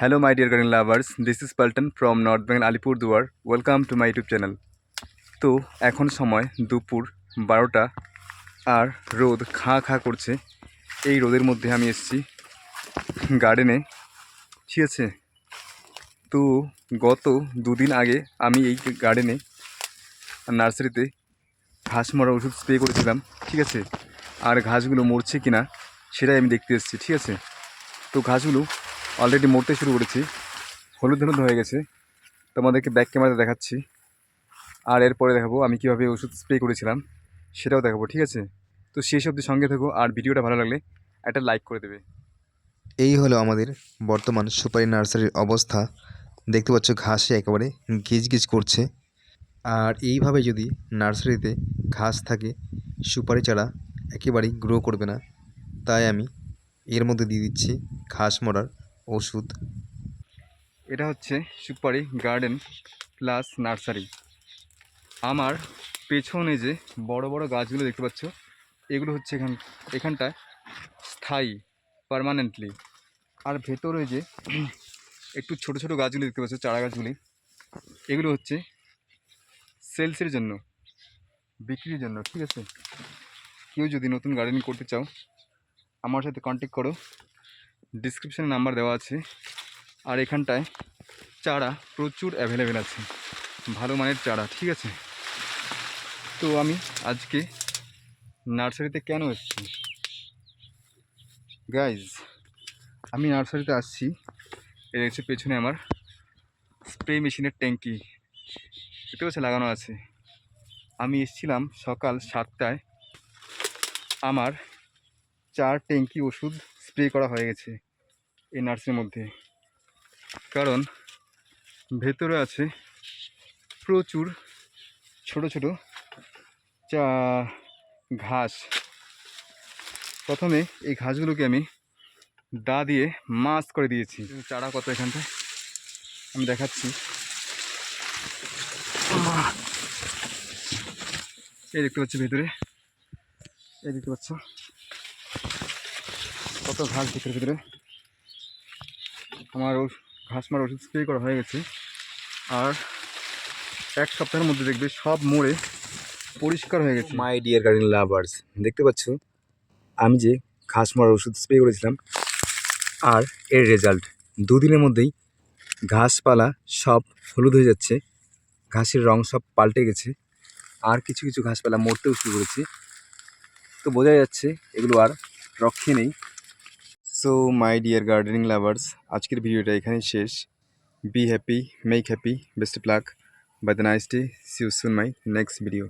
Hello, my dear garden lovers. This is Paltan from North Bengal Alipurduar. Welcome to my YouTube channel তো এখন সময় দুপুর বারোটা আর রোদ খাঁ খাঁ করছে। এই রোদের মধ্যে আমি এসেছি গার্ডেনে ঠিক আছে? তো গত দুদিন আগে আমি এই গার্ডেনে নার্সারিতে ঘাস মরা ওষুধ স্প্রে করেছিলাম। ঠিক আছে? আর ঘাসগুলো মরছে কিনা সেটাই আমি দেখতে এসেছি। ঠিক আছে? তো ঘাসগুলো অলরেডি মরতে শুরু করেছি। হলুদ হলুদ হয়ে গেছে। তোমাদেরকে ব্যাক ক্যামেরাতে দেখাচ্ছি। আর এরপরে দেখাবো আমি কীভাবে ওষুধ স্প্রে করেছিলাম, সেটাও দেখাবো, ঠিক আছে? তো সেই সবজি সঙ্গে থাকো, আর ভিডিওটা ভালো লাগলে একটা লাইক করে দেবে। এই হলো আমাদের বর্তমান সুপারি নার্সারির অবস্থা। দেখতে পাচ্ছ ঘাসে একেবারে গিজ গিজ করছে। আর এইভাবে যদি নার্সারিতে ঘাস থাকে, সুপারি চারা একেবারেই গ্রো করবে না। তাই আমি এর মধ্যে দিয়ে দিচ্ছি ঘাস মরার ওষুধ। এটা হচ্ছে সুপারি গার্ডেন প্লাস নার্সারি। আমার পেছনে যে বড় বড় গাছগুলো দেখতে পাচ্ছ, এগুলো হচ্ছে এখান, এখানটায় স্থায়ী পারমানেন্টলি আর ভেতরে যে একটু ছোট ছোট গাছগুলি দেখতে পাচ্ছ, চারা গাছগুলি, এগুলো হচ্ছে সেলসের জন্য, বিক্রির জন্য, ঠিক আছে? কেউ যদি নতুন গার্ডেনিং করতে চাও, আমার সাথে কন্ট্যাক্ট করো। ডিসক্রিপশানে নাম্বার দেওয়া আছে। আর এখানটায় চারা প্রচুর অ্যাভেলেবেল আছে। ভালো মানের চারা, ঠিক আছে? তো আমি আজকে নার্সারিতে কেন এসেছি? গাইজ আমি নার্সারিতে আসছি। এর হচ্ছে পেছনে আমার স্প্রে মেশিনের ট্যাঙ্কি। দেখতে পাচ্ছে লাগানো আছে। আমি এসেছিলাম সকাল সাতটায়। আমার চার ট্যাঙ্কি ওষুধ স্প্রে করা হয়ে গেছে এই নার্সারির মধ্যে। কারণ ভেতরে আছে প্রচুর ছোট ছোট চা ঘাস। প্রথমে এই ঘাসগুলোকে আমি দা দিয়ে মাছ করে দিয়েছি। চারা কত এখানটায়? আমি দেখাচ্ছি। এই দেখতে পাচ্ছি ভেতরে। এই দেখতে পাচ্ছ। কত ঘাস ভিতরে ভিতরে? আমার ঘাস মারা ওষুধ স্প্রে করা হয়ে গেছে। আর এক সপ্তাহের মধ্যে দেখবে সব মোড়ে পরিষ্কার হয়ে গেছে। মাই ডিয়ার গার্ডেন লাভার্স দেখতে পাচ্ছ? আমি যে ঘাস মারার ওষুধ স্প্রে করেছিলাম, আর এর রেজাল্ট দুদিনের মধ্যেই ঘাসপালা সব হলুদ হয়ে যাচ্ছে, ঘাসের রং সব পাল্টে গেছে, আর কিছু কিছু ঘাসপালা মরতেও শুরু করেছে। তো বোঝা যাচ্ছে এগুলো আর রক্ষে নেই। so my dear gardening lovers আজকের ভিডিওটা এখানেই শেষ be happy make happy best pluck bye the nice day see you soon my next video